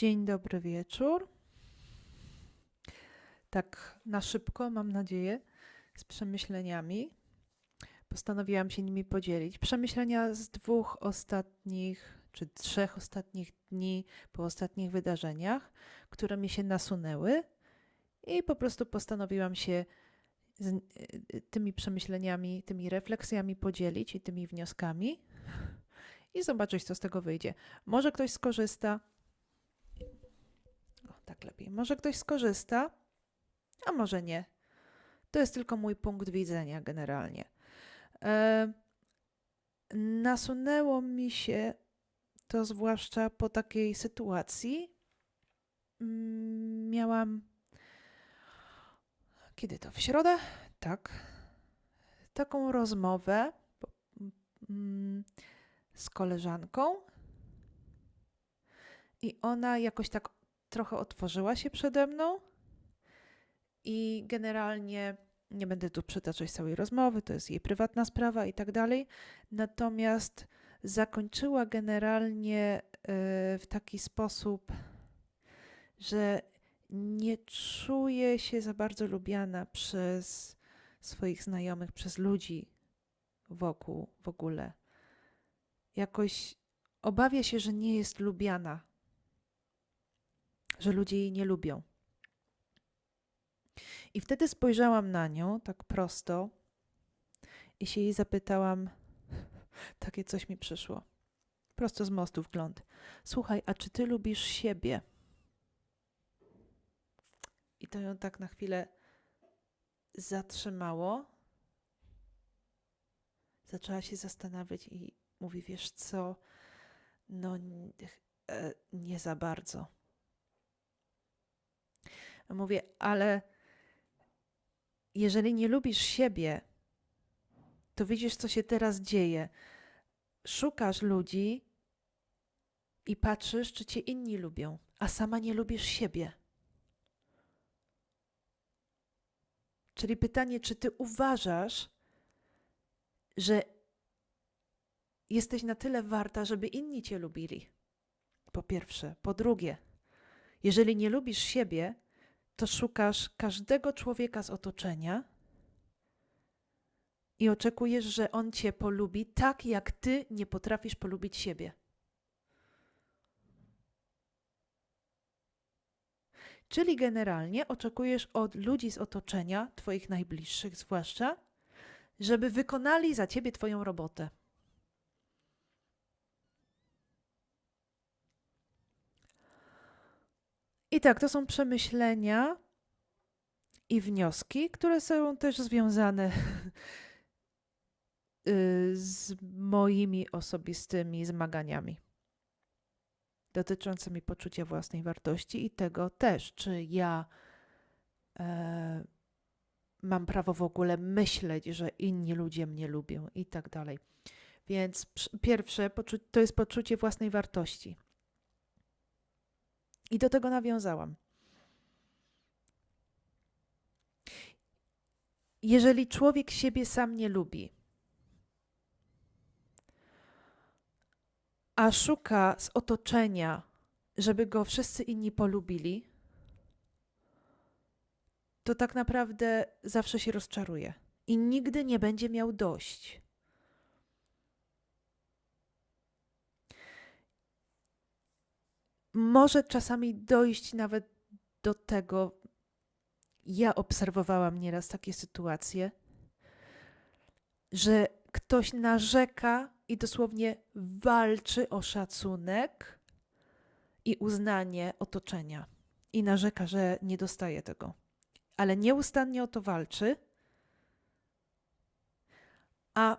Dzień dobry wieczór. Tak na szybko, mam nadzieję, z przemyśleniami. Postanowiłam się nimi podzielić. Przemyślenia z dwóch ostatnich, czy trzech ostatnich dni po ostatnich wydarzeniach, które mi się nasunęły, i po prostu postanowiłam się z y, tymi przemyśleniami, tymi refleksjami podzielić i tymi wnioskami i zobaczyć, co z tego wyjdzie. Może ktoś skorzysta, tak lepiej. Może ktoś skorzysta, a może nie. To jest tylko mój punkt widzenia generalnie. E, nasunęło mi się to zwłaszcza po takiej sytuacji. Mm, Miałam. Kiedy to? W środę? Tak. Taką rozmowę mm, z koleżanką. I ona jakoś tak trochę otworzyła się przede mną i generalnie nie będę tu przytaczać całej rozmowy, to jest jej prywatna sprawa i tak dalej. Natomiast zakończyła generalnie e, w taki sposób, że nie czuje się za bardzo lubiana przez swoich znajomych, przez ludzi wokół w ogóle. Jakoś obawia się, że nie jest lubiana że ludzie jej nie lubią. I wtedy spojrzałam na nią tak prosto i się jej zapytałam, takie coś mi przyszło. Prosto z mostu wgląd. Słuchaj, a czy ty lubisz siebie? I to ją tak na chwilę zatrzymało. Zaczęła się zastanawiać i mówi: Wiesz co? No, e, nie za bardzo. Mówię, ale jeżeli nie lubisz siebie, to widzisz, co się teraz dzieje. Szukasz ludzi i patrzysz, czy cię inni lubią, a sama nie lubisz siebie. Czyli pytanie, czy ty uważasz, że jesteś na tyle warta, żeby inni cię lubili? Po pierwsze. Po drugie, jeżeli nie lubisz siebie, to szukasz każdego człowieka z otoczenia i oczekujesz, że on cię polubi tak, jak ty nie potrafisz polubić siebie. Czyli generalnie oczekujesz od ludzi z otoczenia, twoich najbliższych zwłaszcza, żeby wykonali za ciebie twoją robotę. I tak, to są przemyślenia i wnioski, które są też związane y, z moimi osobistymi zmaganiami dotyczącymi poczucia własnej wartości i tego też, czy ja e, mam prawo w ogóle myśleć, że inni ludzie mnie lubią i tak dalej. Więc pierwsze to jest poczucie własnej wartości. I do tego nawiązałam. Jeżeli człowiek siebie sam nie lubi, a szuka z otoczenia, żeby go wszyscy inni polubili, to tak naprawdę zawsze się rozczaruje i nigdy nie będzie miał dość. Może czasami dojść nawet do tego, ja obserwowałam nieraz takie sytuacje, że ktoś narzeka i dosłownie walczy o szacunek i uznanie otoczenia. I narzeka, że nie dostaje tego. Ale nieustannie o to walczy, a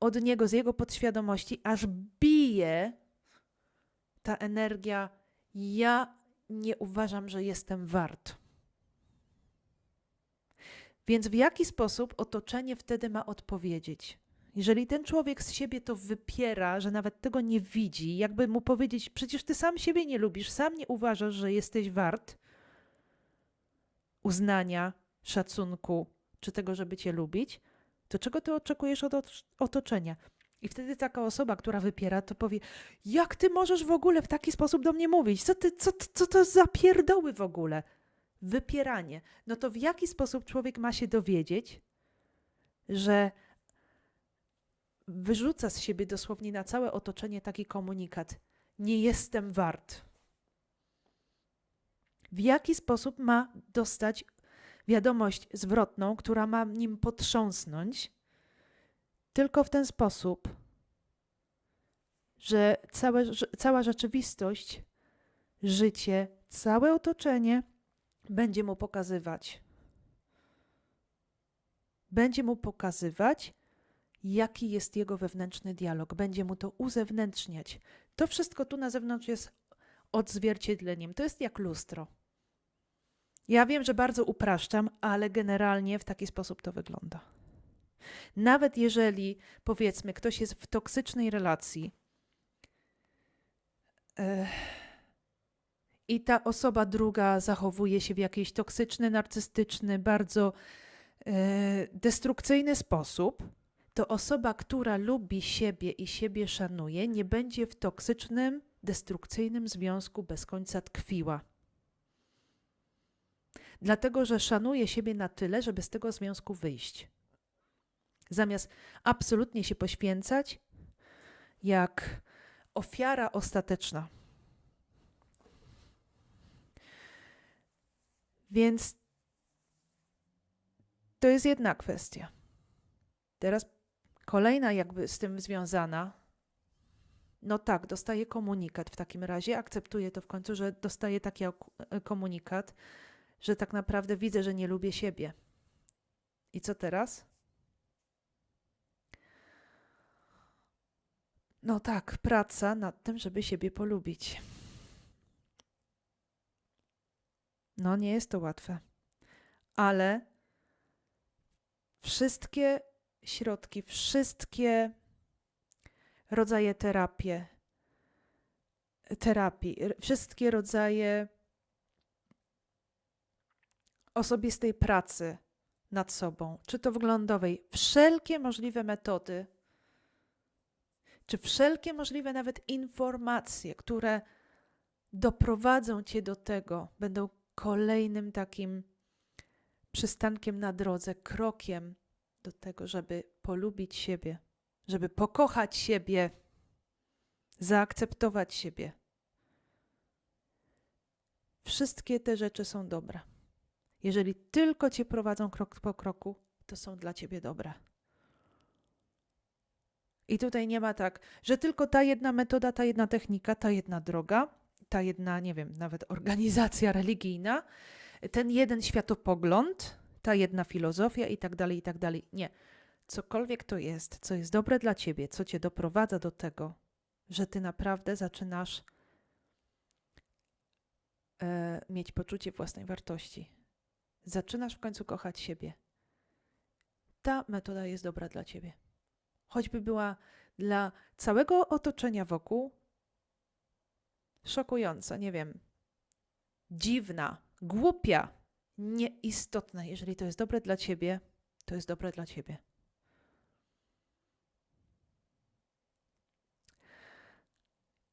od niego, z jego podświadomości, aż bije ta energia, ja nie uważam, że jestem wart. Więc w jaki sposób otoczenie wtedy ma odpowiedzieć? Jeżeli ten człowiek z siebie to wypiera, że nawet tego nie widzi, jakby mu powiedzieć: Przecież ty sam siebie nie lubisz, sam nie uważasz, że jesteś wart uznania, szacunku czy tego, żeby cię lubić, to czego ty oczekujesz od otoczenia? I wtedy taka osoba, która wypiera, to powie: Jak ty możesz w ogóle w taki sposób do mnie mówić? Co, ty, co, co to za pierdoły w ogóle? Wypieranie. No to w jaki sposób człowiek ma się dowiedzieć, że wyrzuca z siebie dosłownie na całe otoczenie taki komunikat: Nie jestem wart. W jaki sposób ma dostać wiadomość zwrotną, która ma nim potrząsnąć, tylko w ten sposób, że całe, cała rzeczywistość, życie, całe otoczenie będzie mu pokazywać. Będzie mu pokazywać, jaki jest jego wewnętrzny dialog, będzie mu to uzewnętrzniać. To wszystko tu na zewnątrz jest odzwierciedleniem. To jest jak lustro. Ja wiem, że bardzo upraszczam, ale generalnie w taki sposób to wygląda. Nawet jeżeli, powiedzmy, ktoś jest w toksycznej relacji e, i ta osoba druga zachowuje się w jakiś toksyczny, narcystyczny, bardzo e, destrukcyjny sposób, to osoba, która lubi siebie i siebie szanuje, nie będzie w toksycznym, destrukcyjnym związku bez końca tkwiła. Dlatego, że szanuje siebie na tyle, żeby z tego związku wyjść. Zamiast absolutnie się poświęcać, jak ofiara ostateczna. Więc to jest jedna kwestia. Teraz kolejna, jakby z tym związana. No tak, dostaję komunikat w takim razie, akceptuję to w końcu, że dostaję taki komunikat, że tak naprawdę widzę, że nie lubię siebie. I co teraz? No tak, praca nad tym, żeby siebie polubić. No, nie jest to łatwe, ale wszystkie środki, wszystkie rodzaje terapii, terapii, wszystkie rodzaje osobistej pracy nad sobą, czy to wglądowej, wszelkie możliwe metody, czy wszelkie możliwe nawet informacje, które doprowadzą cię do tego, będą kolejnym takim przystankiem na drodze, krokiem do tego, żeby polubić siebie, żeby pokochać siebie, zaakceptować siebie. Wszystkie te rzeczy są dobre. Jeżeli tylko cię prowadzą krok po kroku, to są dla ciebie dobre. I tutaj nie ma tak, że tylko ta jedna metoda, ta jedna technika, ta jedna droga, ta jedna, nie wiem, nawet organizacja religijna, ten jeden światopogląd, ta jedna filozofia i tak dalej, i tak dalej. Nie. Cokolwiek to jest, co jest dobre dla ciebie, co cię doprowadza do tego, że ty naprawdę zaczynasz e, mieć poczucie własnej wartości, zaczynasz w końcu kochać siebie. Ta metoda jest dobra dla ciebie. Choćby była dla całego otoczenia wokół szokująca, nie wiem, dziwna, głupia, nieistotna. Jeżeli to jest dobre dla ciebie, to jest dobre dla ciebie.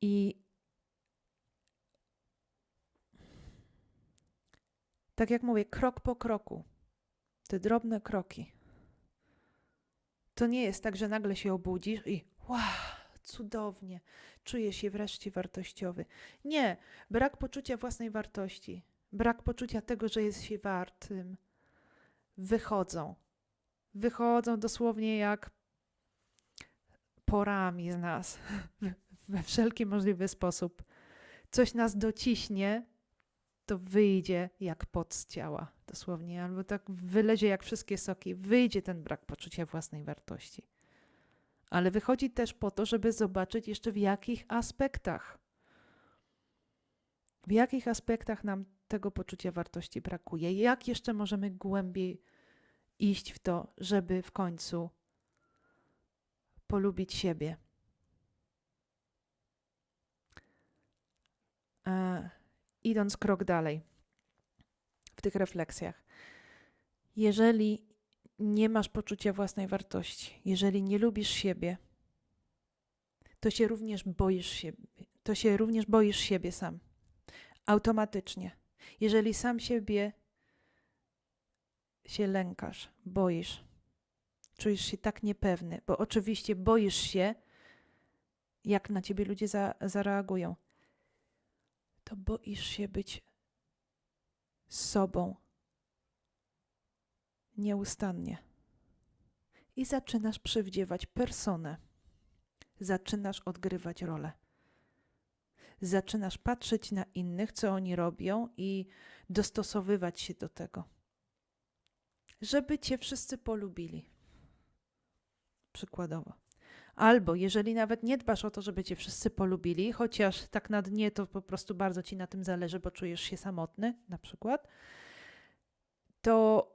I tak jak mówię, krok po kroku, te drobne kroki. To nie jest tak, że nagle się obudzisz i wow, cudownie, czujesz się wreszcie wartościowy. Nie, brak poczucia własnej wartości, brak poczucia tego, że jest się wartym, wychodzą. Wychodzą dosłownie jak porami z nas, we wszelki możliwy sposób. Coś nas dociśnie, to wyjdzie jak pot z ciała, dosłownie, albo tak wylezie jak wszystkie soki, wyjdzie ten brak poczucia własnej wartości. Ale wychodzi też po to, żeby zobaczyć jeszcze w jakich aspektach, w jakich aspektach nam tego poczucia wartości brakuje, jak jeszcze możemy głębiej iść w to, żeby w końcu polubić siebie. E idąc krok dalej tych refleksjach. Jeżeli nie masz poczucia własnej wartości, jeżeli nie lubisz siebie, to się również boisz siebie, to się również boisz siebie sam. Automatycznie. Jeżeli sam siebie się lękasz, boisz, czujesz się tak niepewny, bo oczywiście boisz się, jak na ciebie ludzie za, zareagują, to boisz się być sobą nieustannie. I zaczynasz przywdziewać personę. Zaczynasz odgrywać rolę. Zaczynasz patrzeć na innych, co oni robią i dostosowywać się do tego. Żeby cię wszyscy polubili. Przykładowo. Albo jeżeli nawet nie dbasz o to, żeby cię wszyscy polubili, chociaż tak na dnie to po prostu bardzo ci na tym zależy, bo czujesz się samotny, na przykład, to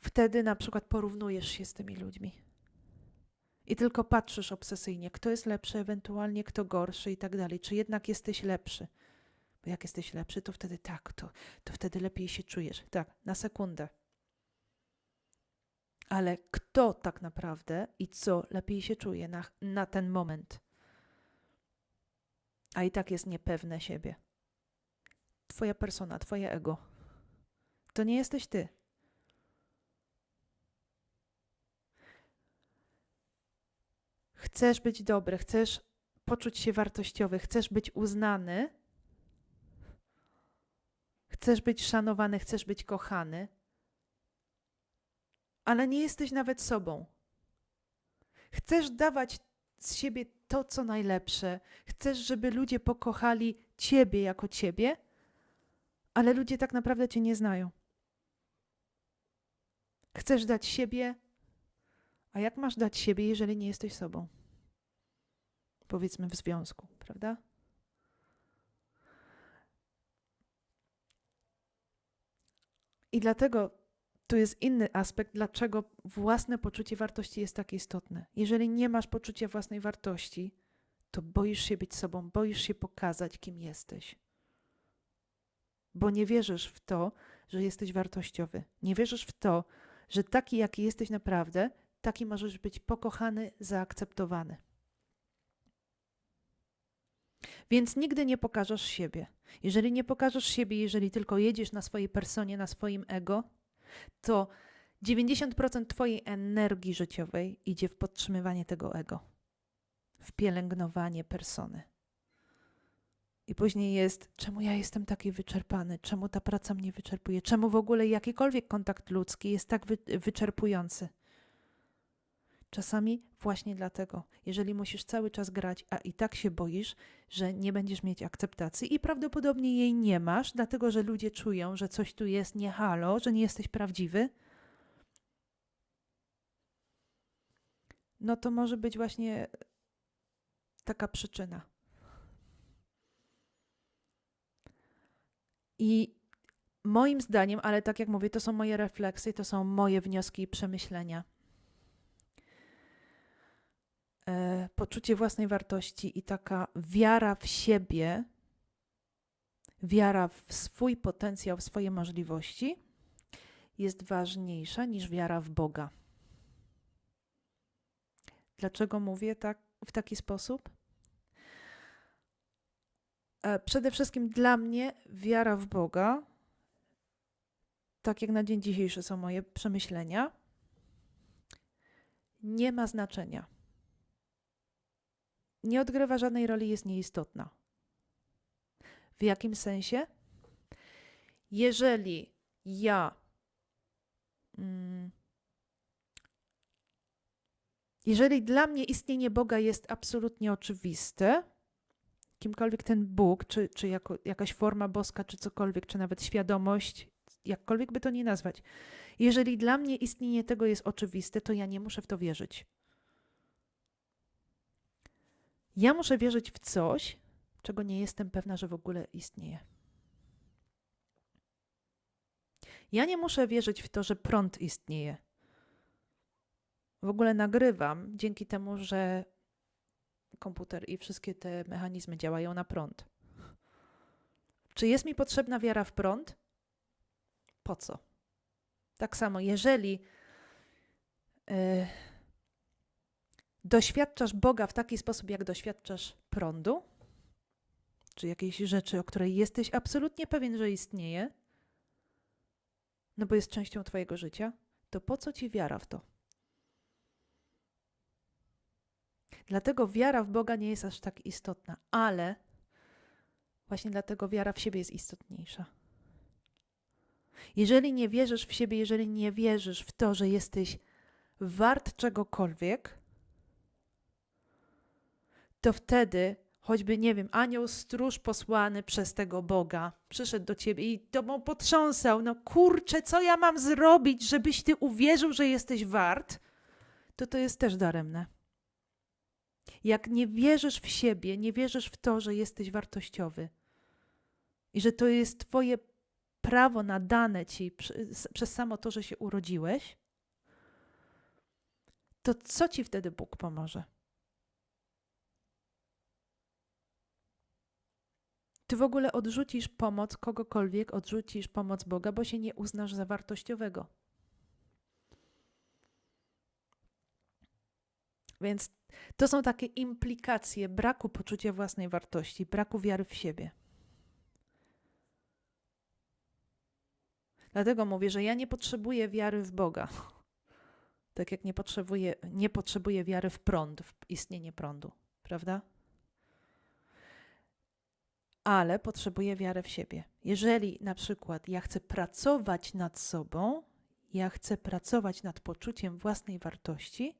wtedy na przykład porównujesz się z tymi ludźmi. I tylko patrzysz obsesyjnie, kto jest lepszy, ewentualnie kto gorszy i tak dalej. Czy jednak jesteś lepszy? Bo jak jesteś lepszy, to wtedy tak, to, to wtedy lepiej się czujesz. Tak, na sekundę. Ale kto tak naprawdę i co lepiej się czuje na, na ten moment? A i tak jest niepewne siebie. Twoja persona, twoje ego. To nie jesteś ty. Chcesz być dobry, chcesz poczuć się wartościowy, chcesz być uznany, chcesz być szanowany, chcesz być kochany, ale nie jesteś nawet sobą. Chcesz dawać z siebie to, co najlepsze, chcesz, żeby ludzie pokochali ciebie jako ciebie, ale ludzie tak naprawdę cię nie znają. Chcesz dać siebie, a jak masz dać siebie, jeżeli nie jesteś sobą? Powiedzmy w związku, prawda? I dlatego tu jest inny aspekt, dlaczego własne poczucie wartości jest tak istotne. Jeżeli nie masz poczucia własnej wartości, to boisz się być sobą, boisz się pokazać, kim jesteś. Bo nie wierzysz w to, że jesteś wartościowy. Nie wierzysz w to, że taki, jaki jesteś naprawdę, taki możesz być pokochany, zaakceptowany. Więc nigdy nie pokażesz siebie. Jeżeli nie pokażesz siebie, jeżeli tylko jedziesz na swojej personie, na swoim ego, to 90% Twojej energii życiowej idzie w podtrzymywanie tego ego, w pielęgnowanie persony. I później jest, czemu ja jestem taki wyczerpany, czemu ta praca mnie wyczerpuje, czemu w ogóle jakikolwiek kontakt ludzki jest tak wy wyczerpujący. Czasami właśnie dlatego, jeżeli musisz cały czas grać, a i tak się boisz, że nie będziesz mieć akceptacji i prawdopodobnie jej nie masz, dlatego że ludzie czują, że coś tu jest nie halo, że nie jesteś prawdziwy, no to może być właśnie taka przyczyna. I moim zdaniem, ale tak jak mówię, to są moje refleksje, to są moje wnioski i przemyślenia poczucie własnej wartości i taka wiara w siebie, wiara w swój potencjał, w swoje możliwości jest ważniejsza niż wiara w Boga. Dlaczego mówię tak, w taki sposób? E, przede wszystkim dla mnie wiara w Boga, tak jak na dzień dzisiejszy są moje przemyślenia, nie ma znaczenia nie odgrywa żadnej roli, jest nieistotna. W jakim sensie? Jeżeli ja mm, jeżeli dla mnie istnienie Boga jest absolutnie oczywiste, kimkolwiek ten Bóg, czy, czy jako, jakaś forma boska, czy cokolwiek, czy nawet świadomość, jakkolwiek by to nie nazwać, jeżeli dla mnie istnienie tego jest oczywiste, to ja nie muszę w to wierzyć. Ja muszę wierzyć w coś, czego nie jestem pewna, że w ogóle istnieje. Ja nie muszę wierzyć w to, że prąd istnieje. W ogóle nagrywam dzięki temu, że komputer i wszystkie te mechanizmy działają na prąd. Czy jest mi potrzebna wiara w prąd? Po co? Tak samo, jeżeli yy, doświadczasz Boga w taki sposób, jak doświadczasz prądu, czy jakiejś rzeczy, o której jesteś absolutnie pewien, że istnieje, no bo jest częścią Twojego życia, to po co Ci wiara w to? Dlatego wiara w Boga nie jest aż tak istotna, ale właśnie dlatego wiara w siebie jest istotniejsza. Jeżeli nie wierzysz w siebie, jeżeli nie wierzysz w to, że jesteś wart czegokolwiek, to wtedy choćby, nie wiem, anioł stróż posłany przez tego Boga przyszedł do ciebie i tobą potrząsał, no kurczę, co ja mam zrobić, żebyś ty uwierzył, że jesteś wart, to to jest też daremne. Jak nie wierzysz w siebie, nie wierzysz w to, że jesteś wartościowy i że to jest twoje prawo nadane ci przez samo to, że się urodziłeś, to co ci wtedy Bóg pomoże? Ty w ogóle odrzucisz pomoc kogokolwiek, odrzucisz pomoc Boga, bo się nie uznasz za wartościowego. Więc to są takie implikacje braku poczucia własnej wartości, braku wiary w siebie. Dlatego mówię, że ja nie potrzebuję wiary w Boga. Tak jak nie potrzebuję, nie potrzebuję wiary w prąd, w istnienie prądu, prawda? Ale potrzebuję wiary w siebie. Jeżeli na przykład ja chcę pracować nad sobą, ja chcę pracować nad poczuciem własnej wartości,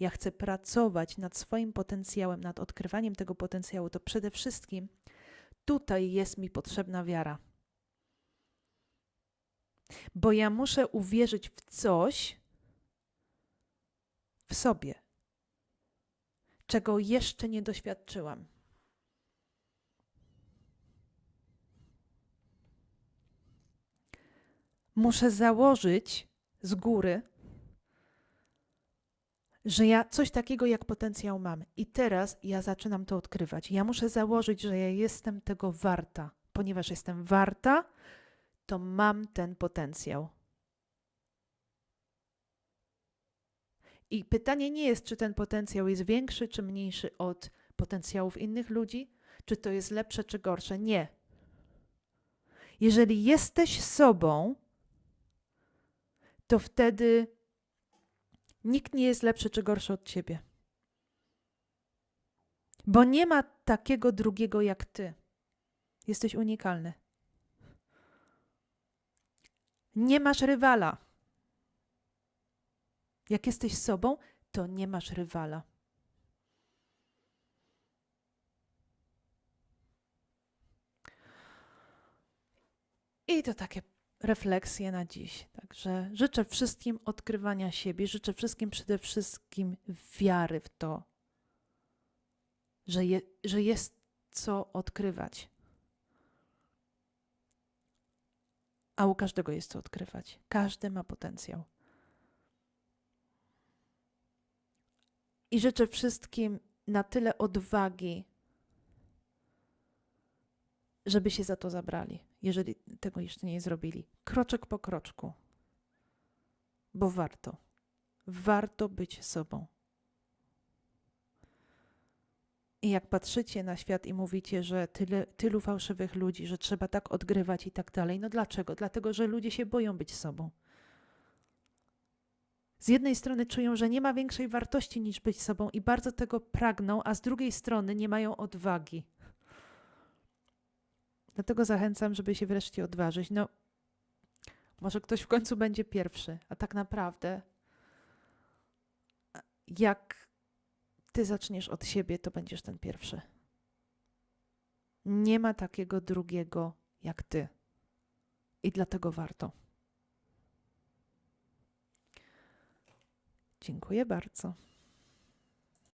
ja chcę pracować nad swoim potencjałem, nad odkrywaniem tego potencjału, to przede wszystkim tutaj jest mi potrzebna wiara. Bo ja muszę uwierzyć w coś w sobie, czego jeszcze nie doświadczyłam. Muszę założyć z góry, że ja coś takiego jak potencjał mam. I teraz ja zaczynam to odkrywać. Ja muszę założyć, że ja jestem tego warta. Ponieważ jestem warta, to mam ten potencjał. I pytanie nie jest, czy ten potencjał jest większy czy mniejszy od potencjałów innych ludzi, czy to jest lepsze czy gorsze. Nie. Jeżeli jesteś sobą, to wtedy nikt nie jest lepszy czy gorszy od ciebie. Bo nie ma takiego drugiego jak ty. Jesteś unikalny. Nie masz rywala. Jak jesteś sobą, to nie masz rywala. I to takie refleksję na dziś. Także życzę wszystkim odkrywania siebie, życzę wszystkim przede wszystkim wiary w to, że, je, że jest co odkrywać. A u każdego jest co odkrywać. Każdy ma potencjał. I życzę wszystkim na tyle odwagi, żeby się za to zabrali, jeżeli tego jeszcze nie zrobili. Kroczek po kroczku, bo warto. Warto być sobą. I jak patrzycie na świat i mówicie, że tyle, tylu fałszywych ludzi, że trzeba tak odgrywać i tak dalej, no dlaczego? Dlatego, że ludzie się boją być sobą. Z jednej strony czują, że nie ma większej wartości niż być sobą i bardzo tego pragną, a z drugiej strony nie mają odwagi Dlatego zachęcam, żeby się wreszcie odważyć. No, może ktoś w końcu będzie pierwszy, a tak naprawdę, jak ty zaczniesz od siebie, to będziesz ten pierwszy. Nie ma takiego drugiego jak ty. I dlatego warto. Dziękuję bardzo.